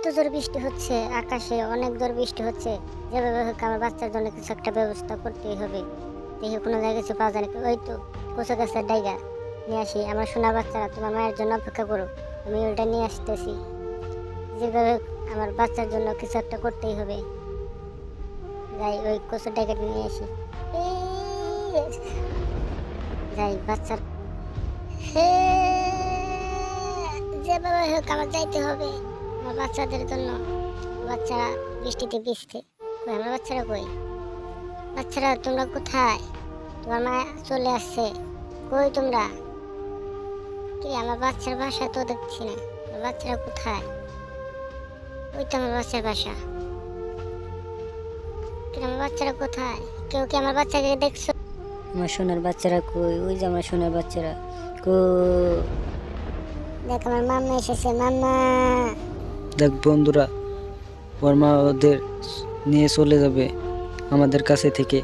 এত জোর বৃষ্টি হচ্ছে, আকাশে অনেক জোর বৃষ্টি হচ্ছে। যেভাবে হোক আমার বাচ্চার জন্য কিছু একটা ব্যবস্থা করতেই হবে। দেখি কোনো জায়গায় কিছু পাওয়া যায় নাকি। ওই তো, কচু গাছের ডাইগা। নিয়ে আসি, আমার সোনা বাচ্চারা, তোমার মায়ের জন্য অপেক্ষা করো। আমি ওইটা নিয়ে আসতেছি। যেভাবে আমার বাচ্চার জন্য কিছু একটা করতেই হবে। যাই, ওই কচুর ডাইগাটা নিয়ে আসি। যাই, বাচ্চার যেভাবে হোক আমার যাইতে হবে। বাচ্চাদের জন্য বাচ্চারা বৃষ্টিতে ভিজতে কই আমার বাচ্চারা কই? বাচ্চারা তোমরা কোথায়? তোমার মা চলে আসছে। কই তোমরা? কি আমার বাচ্চার বাসা তো দেখছি না। আমার বাচ্চারা কোথায়? ওই তো আমার বাচ্চার বাসা। কি আমার বাচ্চারা কোথায়? কেউ কি আমার বাচ্চাকে দেখছ? আমার সোনার বাচ্চারা কই? ওই যে আমার সোনার বাচ্চারা কো দেখ আমার মাম্মা এসেছে। মাম্মা! দেখ বন্ধুরা ওর মা ওদের নিয়ে চলে যাবে আমাদের কাছে থেকে।